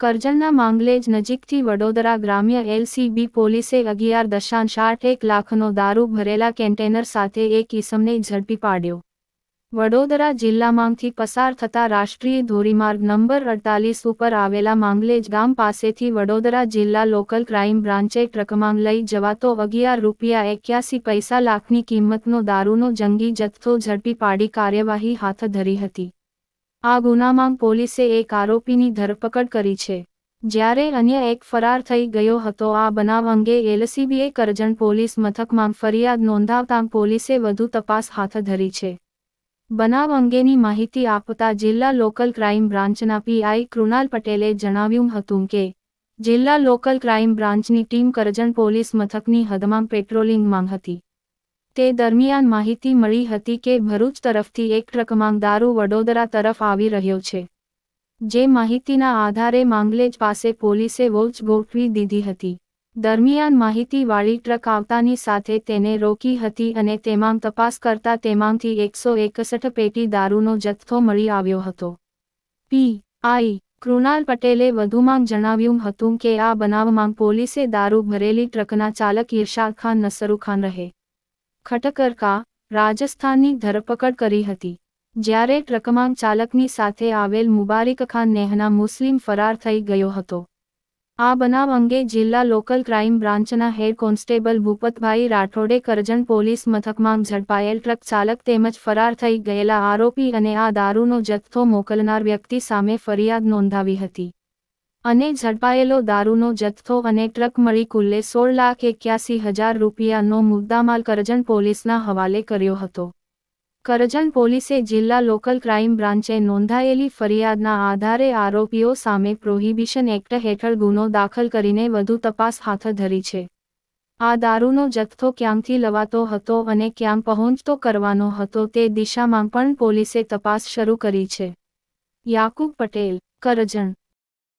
કરજણના માંગલેજ નજીકથી વડોદરા ગ્રામ્ય એલસીબી પોલીસે અગિયાર દશાંશ આઠ એક લાખનો દારૂ ભરેલા કેન્ટેનર સાથે એક ઈસમને ઝડપી પાડ્યો. વડોદરા જિલ્લામાંથી પસાર થતા રાષ્ટ્રીય ધોરીમાર્ગ નંબર અડતાલીસ ઉપર આવેલા માંગલેજ ગામ પાસેથી વડોદરા જિલ્લા લોકલ ક્રાઇમ બ્રાન્ચે ટ્રકમાં લઈ જવાતો અગિયાર રૂપિયા એક્યાસી પૈસા લાખની કિંમતનો દારૂનો જંગી જથ્થો ઝડપી પાડી કાર્યવાહી હાથ ધરી હતી. આ ગુનામાં પોલીસે એક આરોપીની ધરપકડ કરી છે. જ્યારે અન્ય એક ફરાર થઈ ગયો હતો, આ બનાવ અંગે એલસીબીએ કરજણ પોલીસ મથકમાં ફરિયાદ નોંધાવતા પોલીસે વધુ તપાસ હાથ ધરી છે. બનાવ અંગેની માહિતી આપતા જિલ્લા લોકલ ક્રાઇમ બ્રાન્ચના પીઆઈ કૃણાલ પટેલે જણાવ્યું હતું કે, જિલ્લા લોકલ ક્રાઇમ બ્રાન્ચની ટીમ કરજણ પોલીસ મથકની હદમાં પેટ્રોલિંગમાં હતી. તે દરમિયાન માહિતી મળી હતી કે ભરૂચ તરફથી એક ટ્રક દારૂ વડોદરા તરફ આવી રહ્યો છે. જે માહિતીના આધારે માંગલેજ પાસે પોલીસે વોચ ગોઠવી દીધી હતી. દરમિયાન માહિતીવાળી ટ્રક આવતાની સાથે તેને રોકી હતી અને તેમાં તપાસ કરતા તેમાંથી એકસો એકસઠ પેટી દારૂનો જથ્થો મળી આવ્યો હતો. પી. આઈ. કૃણાલ પટેલે વધુમાં જણાવ્યું હતું કે આ બનાવમાં પોલીસે દારૂ ભરેલી ટ્રકના ચાલક ઇરશાદ ખાન નસરુ ખાન રહે ખટકરકા રાજસ્થાનની ધરપકડ કરી હતી. જ્યારે ટ્રકમાં ચાલકની સાથે આવેલ મુબારિક ખાન નેહના મુસ્લિમ ફરાર થઈ ગયો હતો. આ બનાવ અંગે જિલ્લા લોકલ ક્રાઇમ બ્રાન્ચના હેડ કોન્સ્ટેબલ ભૂપતભાઈ રાઠોડે કરજણ પોલીસ મથકમાં ઝડપાયેલ ટ્રક ચાલક તેમજ ફરાર થઈ ગયેલા આરોપી અને આ દારૂનો જથ્થો મોકલનાર વ્યક્તિ સામે ફરિયાદ નોંધાવી હતી. અને ઝડપાયેલો દારૂનો જથ્થો અને ટ્રક મળી કુલ્લે સોળ લાખ એક્યાસી હજાર રૂપિયાનો મુદ્દામાલ કરજણ પોલીસના હવાલે કર્યો હતો. કરજણ પોલીસે જિલ્લા લોકલ ક્રાઇમ બ્રાન્ચે નોંધાયેલી ફરિયાદના આધારે આરોપીઓ સામે પ્રોહિબિશન એક્ટ હેઠળ ગુનો દાખલ કરીને વધુ તપાસ હાથ ધરી છે. આ દારૂનો જથ્થો ક્યાંથી લવાતો હતો અને ક્યાં પહોંચતો કરવાનો હતો તે દિશામાં પણ પોલીસે તપાસ શરૂ કરી છે. યાકુબ પટેલ, કરજણ.